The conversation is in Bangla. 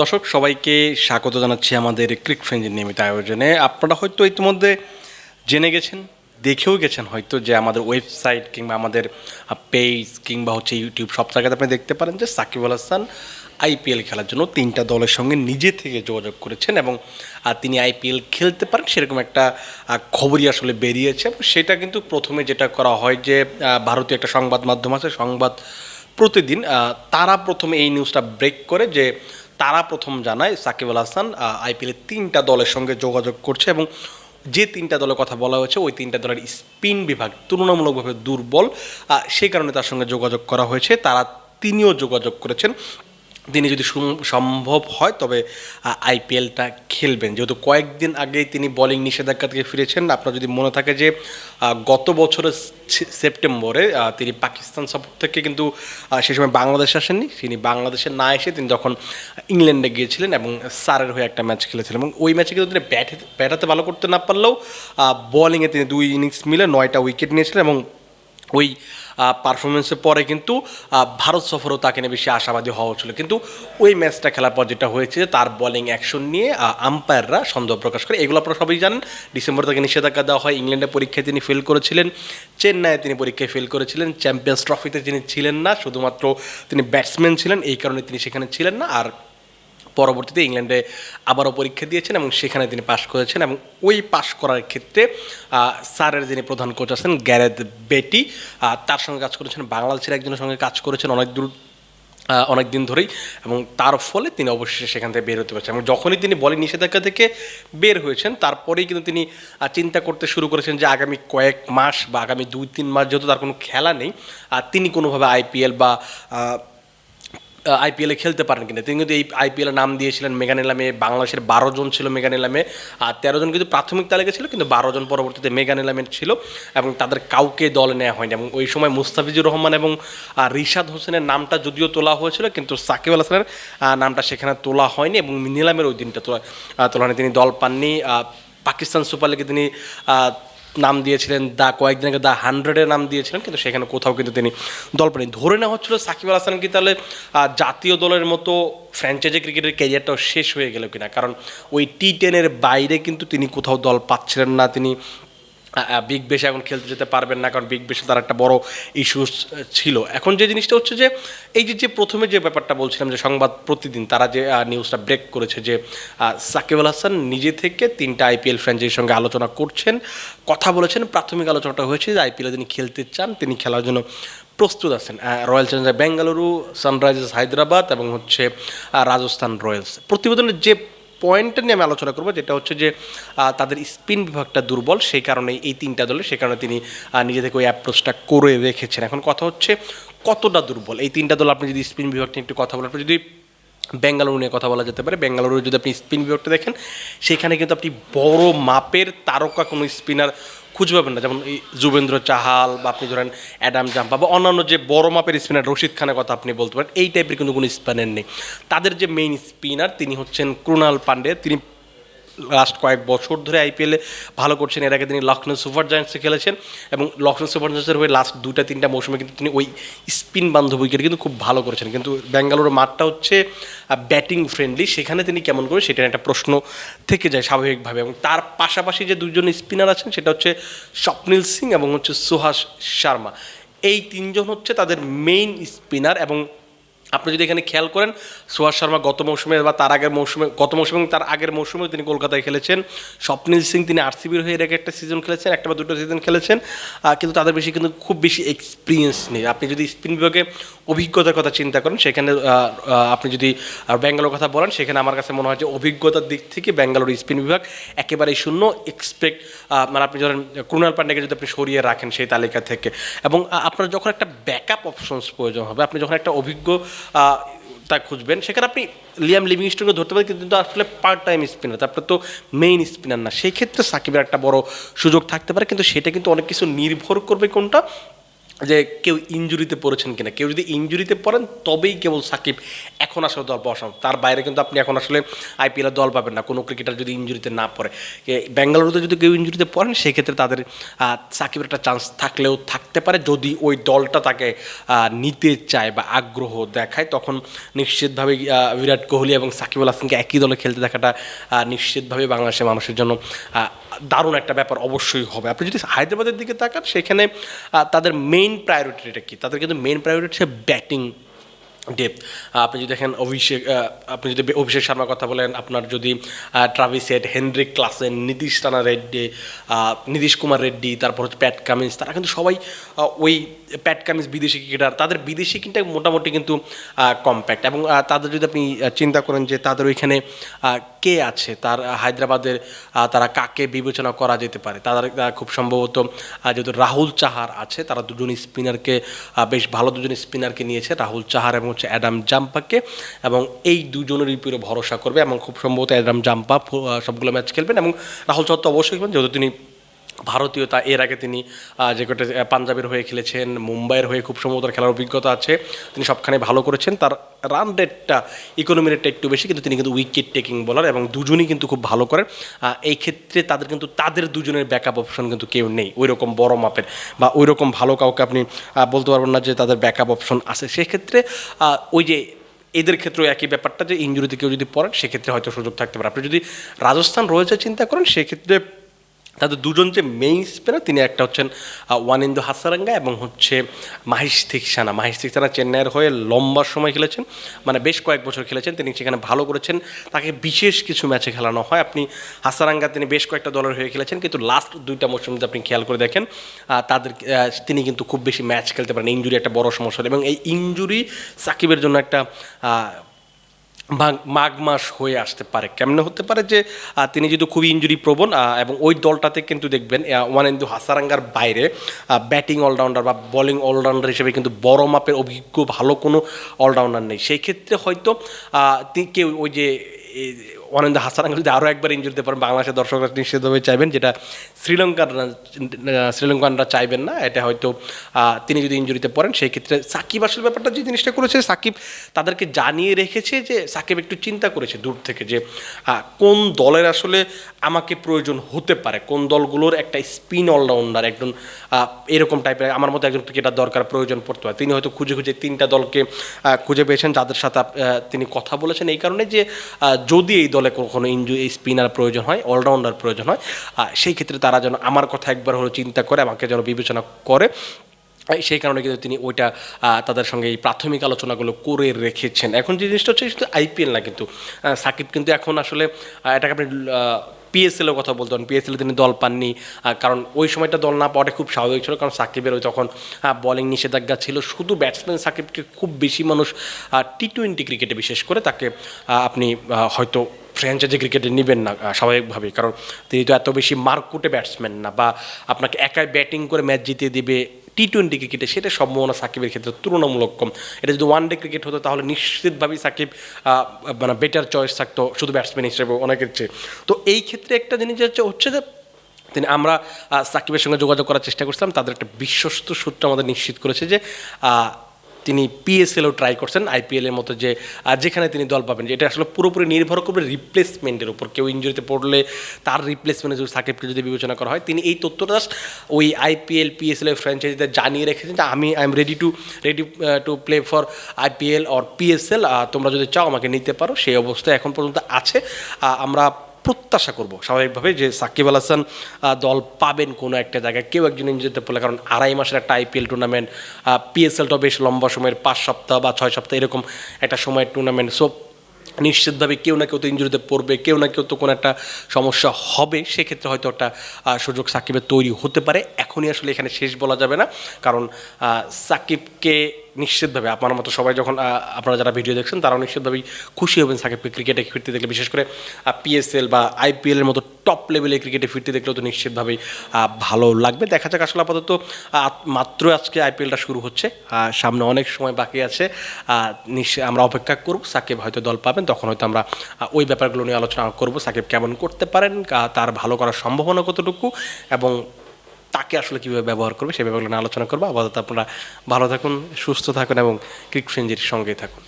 দর্শক, সবাইকে স্বাগত জানাচ্ছি আমাদের ক্রিক ফ্রেঞ্জের নিয়মিত আয়োজনে। আপনারা হয়তো ইতিমধ্যে জেনে গেছেন, দেখেও গেছেন হয়তো যে আমাদের ওয়েবসাইট কিংবা আমাদের পেজ কিংবা হচ্ছে ইউটিউব সব জায়গাতে আপনি দেখতে পারেন যে সাকিব আল হাসান আইপিএল খেলার জন্য তিনটা দলের সঙ্গে নিজে থেকে যোগাযোগ করেছেন এবং তিনি আইপিএল খেলতে পারেন সেরকম একটা খবরই আসলে বেরিয়েছে। সেটা কিন্তু প্রথমে যেটা করা হয় যে ভারতীয় একটা সংবাদ মাধ্যম আছে, সংবাদ প্রতিদিন তারা প্রথমে এই নিউজটা ব্রেক করে যে তারা প্রথম জানায় সাকিব আল হাসান আইপিএলের তিনটা দলের সঙ্গে যোগাযোগ করছে এবং যে তিনটা দলের কথা বলা হয়েছে, ওই তিনটা দলের স্পিন বিভাগ তুলনামূলকভাবে দুর্বল সেই কারণে তার সঙ্গে যোগাযোগ করা হয়েছে। তারা তিনিও যোগাযোগ করেছেন। তিনি যদি সম্ভব হয়, তবে আইপিএলটা খেলবেন। যেহেতু কয়েকদিন আগেই তিনি বলিং নিষেধাজ্ঞা থেকে ফিরেছেন, আপনার যদি মনে থাকে যে গত বছরের সেপ্টেম্বরে তিনি পাকিস্তান সফর থেকে কিন্তু সেই সময় বাংলাদেশ আসেননি। তিনি বাংলাদেশে না এসে তিনি যখন ইংল্যান্ডে গিয়েছিলেন এবং সারের হয়ে একটা ম্যাচ খেলেছিলেন এবং ওই ম্যাচে কিন্তু তিনি ব্যাট ব্যাটাতে ভালো করতে না পারলেও বোলিংয়ে তিনি দুই ইনিংস মিলে নয়টা উইকেট নিয়েছিলেন এবং ওই পারফরমেন্সের পরে কিন্তু ভারত সফরও তাকে নিয়ে বেশি আশাবাদী হওয়া ছিল কিন্তু ওই ম্যাচটা খেলার পর যেটা হয়েছে তার বোলিং অ্যাকশন নিয়ে আম্পায়াররা সন্দেহ প্রকাশ করে। এগুলো আপনারা সবাই জানেন, ডিসেম্বর থেকে নিষেধাজ্ঞা দেওয়া হয়। ইংল্যান্ডের পরীক্ষায় তিনি ফেল করেছিলেন। চেন্নাইয়ে তিনি পরীক্ষায় ফেল করেছিলেন। চ্যাম্পিয়ন্স ট্রফিতে তিনি ছিলেন না, শুধুমাত্র তিনি ব্যাটসম্যান ছিলেন। এই কারণে তিনি সেখানে ছিলেন না। আর পরবর্তীতে ইংল্যান্ডে আবারও পরীক্ষা দিয়েছেন এবং সেখানে তিনি পাশ করেছেন এবং ওই পাশ করার ক্ষেত্রে স্যারের যিনি প্রধান কোচ আছেন গ্যারেদ বেটি তার সঙ্গে কাজ করেছেন, বাংলাদেশের একজনের সঙ্গে কাজ করেছেন অনেক দূর অনেক দিন ধরেই এবং তার ফলে তিনি অবশেষে সেখান থেকে বের হতে পারছেন এবং যখনই তিনি বলেন নিষেধাজ্ঞা থেকে বের হয়েছেন, তারপরেই কিন্তু তিনি চিন্তা করতে শুরু করেছেন যে আগামী কয়েক মাস বা আগামী দুই, তিন মাস যেহেতু তার কোনো খেলা নেই আর তিনি কোনোভাবে আইপিএল বা আইপিএলে খেলতে পারেন কিনা। তিনি কিন্তু এই আইপিএলের নাম দিয়েছিলেন মেগা নিলামে বাংলাদেশের বারো জন ছিল মেগা নিলামে আর তেরো জন কিন্তু প্রাথমিক তালিকা ছিল, কিন্তু বারো জন পরবর্তীতে মেগা নিলামে ছিল, এবং তাদের কাউকে দলে নেওয়া হয়নি। এবং ওই সময় মুস্তাফিজুর রহমান এবং রিশাদ হোসেনের নামটা যদিও তোলা হয়েছিল, কিন্তু সাকিব আল হাসানের নামটা সেখানে তোলা হয়নি, এবং নিলামের ওই দিনটা তোলা তোলা তিনি দল পাননি পাকিস্তান সুপার লিগে তিনি নাম দিয়েছিলেন, দা কয়েকদিন আগে দা হান্ড্রেডের নাম দিয়েছিলেন, কিন্তু সেখানে কোথাও কিন্তু তিনি দল পাননি ধরে নেওয়া হচ্ছিল সাকিব আল হাসান কি তাহলে জাতীয় দলের মতো ফ্র্যাঞ্চাইজি ক্রিকেটের ক্যারিয়ারটাও শেষ হয়ে গেল কিনা? কারণ ওই টি টেনের বাইরে কিন্তু তিনি কোথাও দল পাচ্ছিলেন না, তিনি বিগ বেশে এখন খেলতে যেতে পারবেন না, কারণ বিগ বেশে তার একটা বড় ইস্যু ছিল। এখন যে জিনিসটা হচ্ছে যে, এই যে যে প্রথমে যে ব্যাপারটা বলছিলাম যে সংবাদ প্রতিদিন তারা যে নিউজটা ব্রেক করেছে যে সাকিব আল হাসান নিজে থেকে তিনটা আইপিএল ফ্র্যাঞ্চাইজির সঙ্গে আলোচনা করছেন, কথা বলেছেন, প্রাথমিক আলোচনাটা হয়েছে যে আইপিএলে তিনি খেলতে চান, তিনি খেলার জন্য প্রস্তুত আছেন। Royal Challenger Bengaluru Sunrisers Hyderabad এবং হচ্ছে রাজস্থান রয়্যালস প্রতিবেদনের যে পয়েন্টটা নিয়ে আমি আলোচনা করব, যেটা হচ্ছে যে তাদের স্পিন বিভাগটা দুর্বল, সেই কারণে এই তিনটা দলে সে কারণে তিনি নিজে থেকে ওই অ্যাপ্রোচটা করে রেখেছেন। এখন কথা হচ্ছে কতটা দুর্বল? এই তিনটা দল, আপনি যদি স্পিন বিভাগ নিয়ে একটু কথা বলেন যদি বেঙ্গালুরু নিয়ে কথা বলা যেতে পারে বেঙ্গালুরু যদি আপনি স্পিন বিভাগটা দেখেন, সেখানে কিন্তু আপনি বড় মাপের তারকা কোনো স্পিনার খুঁজে পাবেন না। যেমন যুবেন্দ্র চাহাল বা আপনি ধরেন অ্যাডাম জাম্পা বা অন্যান্য যে বড় মাপের স্পিনার রশিদ খানের কথা আপনি বলতে পারেন, এই টাইপের কিন্তু কোনো স্পিনার নেই। তাদের যে মেইন স্পিনার তিনি হচ্ছেন ক্রুণাল পান্ডে। তিনি লাস্ট কয়েক বছর ধরে আইপিএলে ভালো করছেন। এর আগে তিনি লখনৌ সুপার জায়ান্টসে খেলেছেন এবং লখনৌ সুপার জায়ান্টসের হয়ে লাস্ট দুটা তিনটা মৌসুমে কিন্তু তিনি ওই স্পিন বান্ধব উইকেট কিন্তু খুব ভালো করেছেন। কিন্তু ব্যাঙ্গালোরের মাঠটা হচ্ছে ব্যাটিং ফ্রেন্ডলি সেখানে তিনি কেমন করে সেটা একটা প্রশ্ন থেকে যায় স্বাভাবিকভাবে এবং তার পাশাপাশি যে দুজন স্পিনার আছেন, সেটা হচ্ছে স্বপ্নীল সিং এবং হচ্ছে সুহাস শর্মা। এই তিনজন হচ্ছে তাদের মেইন স্পিনার এবং আপনি যদি এখানে খেয়াল করেন সুহাস শর্মা গত মৌসুমে বা তার আগের মৌসুমে, গত মৌসুমে তার আগের মৌসুমে তিনি কলকাতায় খেলেছেন। স্বপ্নীল সিং তিনি আরসিবির হয়ে রেখে একটা সিজন খেলেছেন, একটা বা দুটো সিজন খেলেছেন। কিন্তু তাদের বেশি কিন্তু খুব বেশি এক্সপিরিয়েন্স নেই। আপনি যদি স্পিন বিভাগে অভিজ্ঞতার কথা চিন্তা করেন, সেখানে আপনি যদি ব্যাঙ্গালোর কথা বলেন, সেখানে আমার কাছে মনে হয় যে অভিজ্ঞতার দিক থেকে ব্যাঙ্গালোর স্পিন বিভাগ একেবারেই শূন্য। এক্সপেক্ট মানে আপনি ধরেন কুণাল পান্ডেকে যদি আপনি সরিয়ে রাখেন সেই তালিকা থেকে। এবং আপনার যখন একটা ব্যাকআপ অপশনস প্রয়োজন হবে, আপনি যখন একটা অভিজ্ঞ তা খুঁজবেন। সেখানে আপনি লিয়াম লিভিংস্টনকে ধরতে পারেন, কিন্তু আসলে পার্ট টাইম স্পিনার তারপরে তো মেইন স্পিনার না। সেই ক্ষেত্রে সাকিবের একটা বড় সুযোগ থাকতে পারে, কিন্তু সেটা কিন্তু অনেক কিছু নির্ভর করবে কোনটা? যে কেউ ইঞ্জুরিতে পড়েছেন কিনা, কেউ যদি ইঞ্জুরিতে পড়েন তবেই কেবল সাকিব এখন আসলে দল পাওয়া তার বাইরে কিন্তু আপনি এখন আসলে আইপিএলের দল পাবেন না, কোনো ক্রিকেটার যদি ইঞ্জুরিতে না পড়ে। বেঙ্গালুরুতে যদি কেউ ইঞ্জুরিতে পড়েন, সেক্ষেত্রে তাদের সাকিবের একটা চান্স থাকলেও থাকতে পারে। যদি ওই দলটা তাকে নিতে চায় বা আগ্রহ দেখায়, তখন নিশ্চিতভাবে বিরাট কোহলি এবং সাকিব আল হাসানকে একই দলে খেলতে দেখাটা নিশ্চিতভাবে বাংলাদেশের মানুষের জন্য দারুণ একটা ব্যাপার অবশ্যই হবে। আপনি যদি হায়দ্রাবাদের দিকে তাকান, সেখানে তাদের মেইন প্রায়োরিটিটা কী? তাদের কিন্তু মেইন প্রায়োরিটি হচ্ছে ব্যাটিং ডেপ আপনি যদি দেখেন অভিষেক আপনি যদি অভিষেক শর্মার কথা বলেন, আপনার যদি Travis Head Heinrich Klaasen Nitish Rana Reddy Nitish Kumar Reddy তারপর হচ্ছে প্যাট কামিন্স তারা কিন্তু সবাই ওই প্যাট কামিন্স বিদেশি ক্রিকেটার তাদের বিদেশি কিন্তু মোটামুটি কিন্তু কম্প্যাক্ট এবং তাদের যদি আপনি চিন্তা করেন যে তাদের ওইখানে কে আছে, তার হায়দ্রাবাদের তারা কাকে বিবেচনা করা যেতে পারে, তাদের খুব সম্ভবত যেহেতু রাহুল চাহার আছে, তারা দুজন স্পিনারকে বেশ ভালো দুজন স্পিনারকে নিয়েছে, রাহুল চাহার এবং হচ্ছে অ্যাডাম জাম্পাকে এবং এই দুজনের উপরে ভরসা করবে এবং খুব সম্ভবত অ্যাডাম জাম্পা সবগুলো ম্যাচ খেলবেন এবং রাহুল চত্ত অবশ্যই খেলবেন, যেহেতু তিনি ভারতীয়, তা এর আগে তিনি যে কটা পাঞ্জাবের হয়ে খেলেছেন, মুম্বাইয়ের হয়ে খুব সম্ভবত খেলার অভিজ্ঞতা আছে, তিনি সবখানে ভালো করেছেন। তার রান রেটটা ইকোনমি রেটটা একটু বেশি, কিন্তু তিনি কিন্তু উইকেট টেকিং বলার এবং দুজনই কিন্তু খুব ভালো করেন। এই ক্ষেত্রে তাদের কিন্তু, তাদের দুজনের ব্যাকআপ অপশন কিন্তু কেউ নেই ওই রকম বড় মাপের বা ওই রকম ভালো কাউকে আপনি বলতে পারবেন না যে তাদের ব্যাকআপ অপশন আছে। সেক্ষেত্রে ওই যে এদের ক্ষেত্রেও একই ব্যাপারটা যে ইঞ্জুরিতে কেউ যদি পড়েন, সেক্ষেত্রে হয়তো সুযোগ থাকতে পারে। আপনি যদি রাজস্থান রয়েছে চিন্তা করেন, সেক্ষেত্রে তাদের দুজন যে মেইন স্পিনার তিনি একটা হচ্ছেন ওয়ানিন্দু হাসারাঙ্গা এবং হচ্ছে মাহিশ থিকসানা মাহিশ থিকসানা চেন্নাইয়ের হয়ে লম্বা সময় খেলেছেন মানে বেশ কয়েক বছর খেলেছেন। তিনি সেখানে ভালো করেছেন। তাকে বিশেষ কিছু ম্যাচে খেলানো হয়। আপনি হাসারাঙ্গা, তিনি বেশ কয়েকটা দলের হয়ে খেলেছেন, কিন্তু লাস্ট দুইটা মৌসুম যদি আপনি খেয়াল করে দেখেন তাদের তিনি কিন্তু খুব বেশি ম্যাচ খেলতে পারেন। ইঞ্জুরি একটা বড় সমস্যা। এবং এই ইঞ্জুরি সাকিবের জন্য একটা মাঘ- মাস হয়ে আসতে পারে। কেমনে হতে পারে যে তিনি যেহেতু খুবই ইঞ্জুরি প্রবণ এবং ওই দলটাতে কিন্তু দেখবেন ওয়ানেন্দু হাসারাঙ্গার বাইরে ব্যাটিং অলরাউন্ডার বা বোলিং অলরাউন্ডার হিসেবে কিন্তু বড় মাপের অভিজ্ঞ ভালো কোনো অলরাউন্ডার নেই। সেই ক্ষেত্রে হয়তো কেউ ওই যে অনিন্দ হাসারাঙ্গা যদি আরও একবার ইঞ্জুরিতে পারেন। বাংলাদেশের দর্শকরা নিশ্চিতভাবে চাইবেন যেটা শ্রীলঙ্কার শ্রীলঙ্কানরা চাইবেন না। এটা হয়তো তিনি যদি ইঞ্জুরিতে পড়েন, সেই ক্ষেত্রে সাকিব আসলে ব্যাপারটা যে জিনিসটা করেছে, সাকিব তাদেরকে জানিয়ে রেখেছে যে সাকিব একটু চিন্তা করেছে দূর থেকে যে কোন দলের আসলে আমাকে প্রয়োজন হতে পারে, কোন দলগুলোর একটা স্পিন অলরাউন্ডার, একজন এরকম টাইপের আমার মতো একজন ক্রিকেটার দরকার, প্রয়োজন পড়তে হয় তিনি হয়তো খুঁজে খুঁজে তিনটা দলকে খুঁজে পেয়েছেন, যাদের সাথে তিনি কথা বলেছেন। এই কারণে যে যদি এই দলে কখনো ইঞ্জু স্পিনার প্রয়োজন হয়, অলরাউন্ডার প্রয়োজন হয়। সেই ক্ষেত্রে তারা যেন আমার কথা একবার হলো চিন্তা করে, আমাকে যেন বিবেচনা করে। সেই কারণে কিন্তু তিনি ওইটা তাদের সঙ্গে এই প্রাথমিক আলোচনাগুলো করে রেখেছেন। এখন যে জিনিসটা হচ্ছে শুধু আইপিএল না কিন্তু। সাকিব কিন্তু এখন আসলে এটাকে আপনি পিএসএলের কথা বলতেন পিএসএল তিনি দল পাননি কারণ ওই সময়টা দল না পাওয়াটা খুব স্বাভাবিক ছিল। কারণ সাকিবের ওই তখন বলিং নিষেধাজ্ঞা ছিল, শুধু ব্যাটসম্যান সাকিবকে খুব বেশি মানুষ টি টোয়েন্টি ক্রিকেটে বিশেষ করে তাকে আপনি হয়তো ফ্র্যাঞ্চাইজি ক্রিকেটে নেবেন না স্বাভাবিকভাবেই। কারণ তিনি তো এত বেশি মার্কুটে ব্যাটসম্যান না বা আপনাকে একাই ব্যাটিং করে ম্যাচ জিতিয়ে দিবে টি টোয়েন্টি ক্রিকেটে সেটা সম্ভাবনা সাকিবের ক্ষেত্রে তুলনামূলক কম। এটা যদি ওয়ান ডে ক্রিকেট হতো, তাহলে নিশ্চিতভাবেই সাকিব মানে বেটার চয়েস থাকতো শুধু ব্যাটসম্যান হিসেবে অনেকের চেয়ে। তো এই ক্ষেত্রে একটা জিনিস হচ্ছে হচ্ছে যে, তিনি আমরা সাকিবের সঙ্গে যোগাযোগ করার চেষ্টা করছিলাম, তাদের একটা বিশ্বস্ত সূত্র আমাদের নিশ্চিত করেছে যে তিনি পিএসএলও ট্রাই করছেন আইপিএলের মতো যে আহ, যেখানে তিনি দল পাবেন এটা আসলে পুরোপুরি নির্ভর করবে রিপ্লেসমেন্টের উপর। কেউ ইঞ্জুরিতে পড়লে তার রিপ্লেসমেন্টে যদি সাকিবকে যদি বিবেচনা করা হয় তিনি এই তথ্যটা জাস্ট ওই আইপিএল পিএসএল ফ্র্যাঞ্চাইজিতে জানিয়ে রেখেছেন যে আমি I am ready to ready to play for IPL or PSL তোমরা যদি চাও আমাকে নিতে পারো। সেই অবস্থায় এখন পর্যন্ত আছে। আমরা প্রত্যাশা করব। স্বাভাবিকভাবে যে সাকিব আল হাসান দল পাবেন কোনো একটা জায়গায়। কেউ একজন ইঞ্জুরিতে পড়লে, কারণ আড়াই মাসের একটা আইপিএল টুর্নামেন্ট পিএসএলটাও বেশ লম্বা সময়ের, পাঁচ সপ্তাহ বা ছয় সপ্তাহ এরকম একটা সময়ের টুর্নামেন্ট সো নিশ্চিতভাবে কেউ না কেউ তো ইঞ্জুরিতে পড়বে, কেউ না কেউ তো কোনো একটা সমস্যা হবে। সেক্ষেত্রে হয়তো একটা সুযোগ সাকিবের তৈরি হতে পারে। এখনই আসলে এখানে শেষ বলা যাবে না। কারণ সাকিবকে নিশ্চিতভাবে আপনার মতো সবাই যখন আপনারা যারা ভিডিও দেখছেন, তারাও নিশ্চিতভাবেই খুশি হবেন সাকিবকে ক্রিকেটে ফিরতে দেখলে। বিশেষ করে পিএসএল বা আইপিএলের মতো টপ লেভেলে ক্রিকেটে ফিরতে দেখলেও তো নিশ্চিতভাবেই ভালো লাগবে। দেখা যাক আসলে আপাতত মাত্র আজকে আইপিএলটা শুরু হচ্ছে। সামনে অনেক সময় বাকি আছে। নিশ্চয় আমরা অপেক্ষা করব, সাকিব হয়তো দল পাবেন, তখন হয়তো আমরা ওই ব্যাপারগুলো নিয়ে আলোচনা করব, সাকিব কেমন করতে পারেন তার ভালো করার সম্ভাবনা কতটুকু, এবং তাকে আসলে কীভাবে ব্যবহার করবে সেভাবে ব্যাপারগুলো আলোচনা করব। আপাতত আপনারা ভালো থাকুন, সুস্থ থাকুন এবং ক্রিক সঙ্গে সঙ্গেই থাকুন।